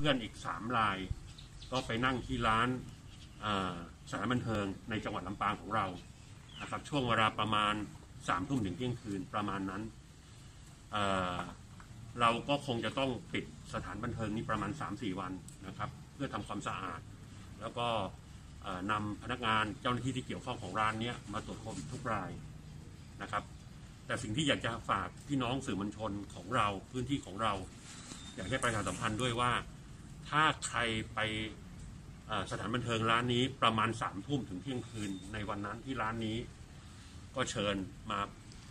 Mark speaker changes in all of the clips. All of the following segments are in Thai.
Speaker 1: พื่อนอีกสามราย ก็ไปนั่งที่ร้านสานบันเทิงในจังหวัดลำปางของเรานะครับช่วงเวลาประมาณสามทุ่มถึงเที่ยงคืนประมาณนั้นเเราก็คงจะต้องปิดสถานบันเทิงนี้ประมาณ 3-4 วันนะครับ เพื่อทำความสะอาด แล้วก็นำพนักงานเจ้าหน้าที่ที่เกี่ยวข้องของร้านนี้มาตรวจโควิดทุกรายนะครับ แต่สิ่งที่อยากจะฝากพี่น้องสื่อมวลชนของเราพื้นที่ของเรา อยากให้ประชาสัมพันธ์ด้วยว่า ถ้าใครไปสถานบันเทิงร้านนี้ประมาณสามทุ่มถึงเที่ยงคืนในวันนั้นที่ร้านนี้ ก็เชิญมา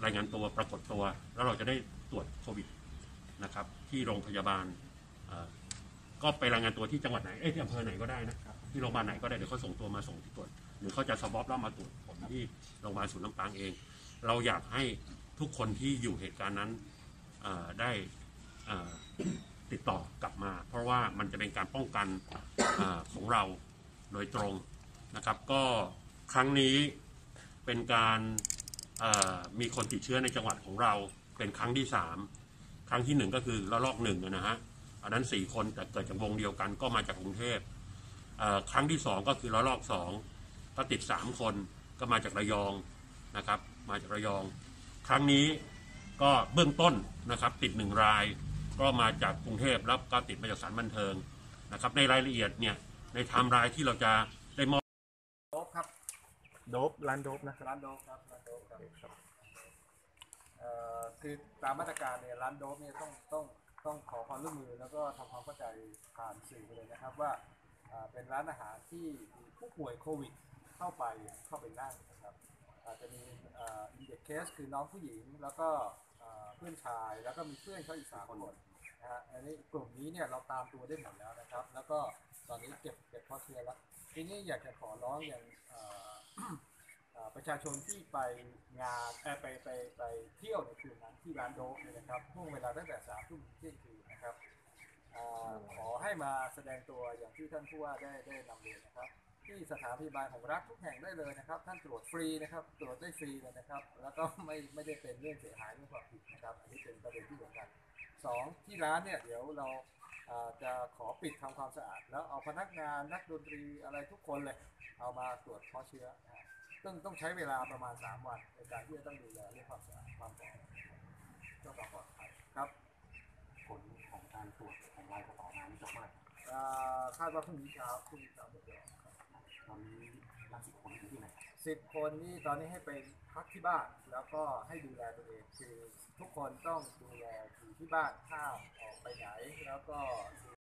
Speaker 1: รายงานตัวปรากฏตัว แล้วเราจะได้ตรวจโควิดนะครับ ที่โรงพยาบาลก็ไปรายงานตัวที่จังหวัดไหนเอ้ยที่อำเภอไหนก็ได้นะครับที่โรงพยาบาลไหนก็ได้เดี๋ยวเขาส่งตัวมาส่งที่ตรวจหรือเขาจะสวอปแล้วมาตรวจผลที่โรงพยาบาลศูนย์ลำปางเอง เราอยากให้ทุกคนที่อยู่เหตุการณ์นั้นได้ ติดต่อกลับมา เพราะว่ามันจะเป็นการป้องกันอของเราโดยตรงนะครับ ก็ครั้งนี้เป็นการมีคนติดเชื้อในจังหวัดของเราเป็นครั้งที่สามครั้งที่หนึ่งก็คือระลอกหนึ่งนะฮะอันนั้นสี่คนแต่เกิดจากวงเดียวกันก็มาจากกรุงเทพครั้งที่สองก็คือระลอกสองก็ติดสามคนก็มาจากระยองนะครับ มาจากระยอง ครั้งนี้ก็เบื้องต้นนะครับติดหนึ่งราย ก็มาจากกรุงเทพแล้วก็ติดมาจากสถารบันเทิงนะครับ ในรายละเอียดเนี่ยในไทม์ไลน์ที่เราจะได้มอบ
Speaker 2: โดบครับ
Speaker 3: โดบร้านโดบนะครับ
Speaker 2: ร้านโดบครับร้านโดบครับเอ่อคือตามมาตรการเนี่ยร้านโดบเนี่ยต้องต้องต้องขอความร่วมมือแล้วก็ทำความเข้าใจผ่านสื่อไปเลยนะครับว่าอ่าเป็นร้านอาหารที่มีผู้ป่วยโควิดเข้าไปเข้าไปนั่งนะครับ อาจจะมีอินเด็กเคสคือน้องผู้หญิงแล้วก็เพื่อนชายแล้วก็มีเพื่อนเขาอีกสามคนนะฮะอันนี้กลุ่มนี้เนี่ยเราตามตัวได้หมดแล้วนะครับ แล้วก็ตอนนี้เก็บเก็บข้อเชื้อแล้วทีนี้อยากจะขอร้องอย่างประชาชนที่ไปงานไปไปไปเที่ยวในคืนนั้นที่ร้านโดบเนี่ยนะครับช่วงเวลาตั้งแต่สามทุ่มเที่ยงคืนนะครับขอให้มาแสดงตัวอย่างที่ท่านผู้ว่าได้ได้นำเรียนนะครับ ที่สถานพยาบาลของรัฐทุกแห่งได้เลยนะครับ ท่านตรวจฟรีนะครับ ตรวจได้ฟรีเลยนะครับ แล้วก็ไม่ไม่ได้เป็นเรื่องเสียหายเรื่องความผิดนะครับ อันนี้เป็นประเด็นที่สำคัญสองที่ร้านเนี่ยเดี๋ยวเราเอ่อจะขอปิดทำความสะอาด แล้วเอาพนักงานนักดนตรีอะไรทุกคนเลย เอามาตรวจเพาะเชื้อนะฮะต้องต้องใช้เวลาประมาณ 3 วันในการที่จะต้องดูแลเรื่องความสะอาดความปลอดภัยเจ้าความปลอดภัยครับ
Speaker 4: ผลของการตรวจของลายกระเป๋าน้ำจะมาก
Speaker 2: เอ่อคาดว่าพรุ่งนี้เช้าพรุ่งนี้เช้าจะ สิบคนนี่ตอนนี้ให้ไปพักที่บ้าน แล้วก็ให้ดูแลตัวเองคือทุกคนต้องดูแลอยู่ที่บ้านห้ามออกไปไหน แล้วก็ดู